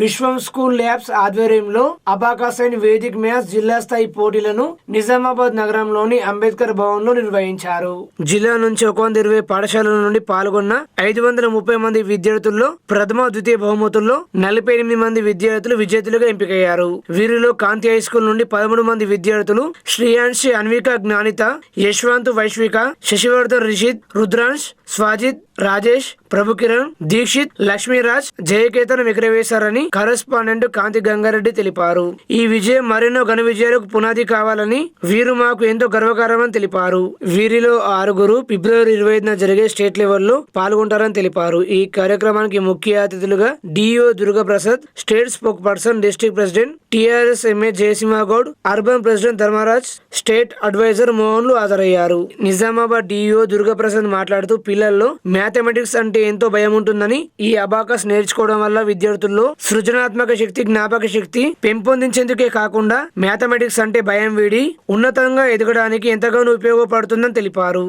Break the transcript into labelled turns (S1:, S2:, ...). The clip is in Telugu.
S1: విశ్వం స్కూల్ ల్యాబ్స్ ఆధ్వర్యంలో అబాకాస్ అండ్ వేదిక్ మ్యాథ్స్ జిల్లా స్థాయి పోటీలను నిజామాబాద్ నగరంలోని అంబేద్కర్ భవన్లో నిర్వహించారు. జిల్లా నుంచి ఒక వంద ఇరవై పాఠశాలల నుండి పాల్గొన్న ఐదు వందల ముప్పై మంది విద్యార్థుల్లో ప్రథమ ద్వితీయ బహుమతుల్లో నలభై ఎనిమిది మంది విద్యార్థులు విజేతలుగా ఎంపికయ్యారు. వీరిలో కాంతి హై స్కూల్ నుండి పదమూడు మంది విద్యార్థులు శ్రీయాంశి అన్విక జ్ఞానిత యశ్వంత్ వైశ్విక శశివర్ధన్ రిషిత్ రుద్రాంశ్ స్వాజిత్ రాజేష్ ప్రభుకిరణ్ దీక్షిత్ లక్ష్మీరాజ్ జయకేతన్ విక్రవేశారని కరెస్పాండెంట్ కాంతి గంగారెడ్డి తెలిపారు. ఈ విజయం మరెన్నో ఘన విజయాలకు పునాది కావాలని వీరు మాకు ఎంతో గర్వకారమని తెలిపారు. వీరిలో ఆరుగురు ఫిబ్రవరి ఇరవై ఐదున జరిగే స్టేట్ లెవెల్లో పాల్గొంటారని తెలిపారు. ఈ కార్యక్రమానికి ముఖ్య అతిథులుగా DO Durgaprasad state spoke person district president TRS MA Jayasimhagoud urban president Dharmaraj state advisor మోహన్లు హాజరయ్యారు. నిజామాబాద్ డిఓ దుర్గప్రసాద్ మాట్లాడుతూ పిల్లల్లో మ్యాథమెటిక్స్ అంటే ఎంతో భయం ఉంటుందని ఈ అబాకస్ నేర్చుకోవడం వల్ల విద్యార్థుల్లో సృజనాత్మక శక్తి జ్ఞాపక శక్తి పెంపొందించేందుకే కాకుండా మ్యాథమెటిక్స్ అంటే భయం వీడి ఉన్నతంగా ఎదగడానికి ఎంతగానో ఉపయోగపడుతుందని తెలిపారు.